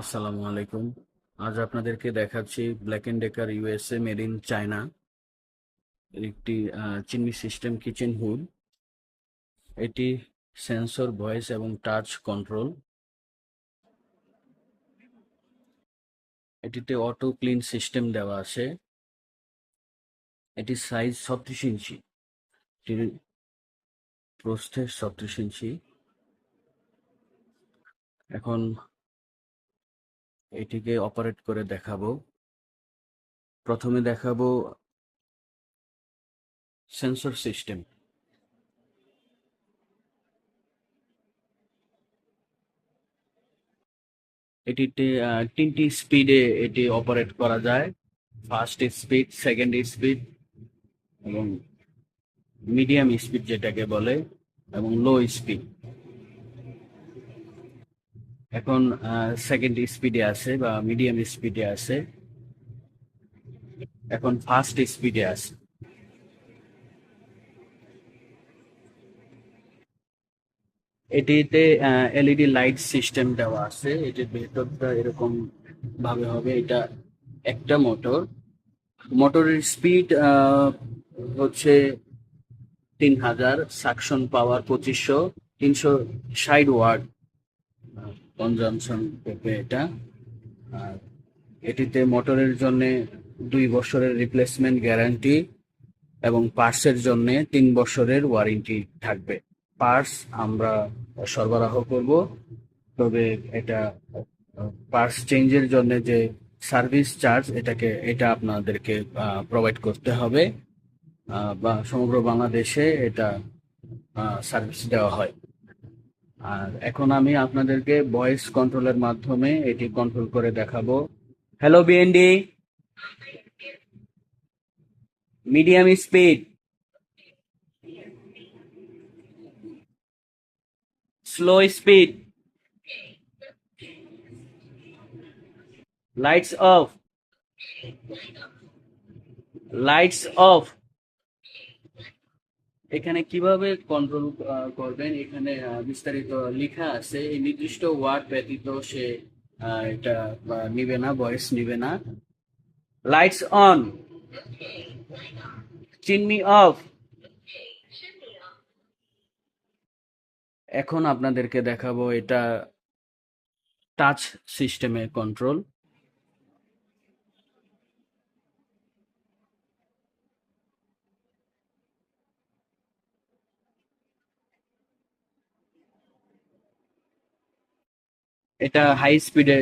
আসসালামু আলাইকুম। আজ আপনাদেরকে দেখাচ্ছি Black and Decker USA made in China একটি চিমনি সিস্টেম কিচেন হুড এটি সেন্সর ভয়েস এবং টাচ কন্ট্রোল এটিতে অটো ক্লিন সিস্টেম দেওয়া আছে। এটি সাইজ ছত্রিশ ইঞ্চি। প্রস্থে ছত্রিশ ইঞ্চি। এখন এটিকে অপারেট করে দেখাবো। প্রথমে দেখাবো সেন্সর সিস্টেম এটিতে তিনটি স্পিডে এটি অপারেট করা যায়। ফার্স্ট স্পিড সেকেন্ড স্পিড এবং মিডিয়াম স্পিড যেটাকে বলে এবং লো স্পিড এখন সেকেন্ড স্পিডে আছে বা মিডিয়াম স্পিডে আছে। এখন ফার্স্ট স্পিডে আছে। এটিতে এলইডি লাইট সিস্টেম দেওয়া আছে। এটির ভেতরটা এরকম ভাবে হবে। এটা একটা মোটর মোটরের স্পিড হচ্ছে তিন হাজার সাকশন পাওয়ার পঁচিশশো, তিনশো ষাট ওয়াট কনজামশন করবে এটা। আর এটিতে মোটরের জন্য দুই বছরের রিপ্লেসমেন্ট গ্যারান্টি এবং পার্টসের জন্য তিন বছরের ওয়ারেন্টি থাকবে। পার্টস আমরা সরবরাহ করব, তবে এটা, পার্টস চেঞ্জের জন্য যে সার্ভিস চার্জ এটাকে, এটা আপনাদেরকে প্রোভাইড করতে হবে। বা সমগ্র বাংলাদেশে এটা সার্ভিস দেওয়া হয়। আর এখন আমি আপনাদেরকে ভয়েস কন্ট্রোলের মাধ্যমে এটি কন্ট্রোল করে দেখাবো। Hello B N D medium speed slow speed lights off lights off এখানে কীভাবে কন্ট্রোল করবেন? এখানে বিস্তারিত লেখা আছে। এই নির্দিষ্ট ওয়ার্ড ব্যতীত সে এটা নিবে না ভয়েস নিবে না। লাইটস অন চিনমি অফ এখন আপনাদেরকে দেখাবো এটা টাচ সিস্টেমে কন্ট্রোল এটা হাই স্পিডে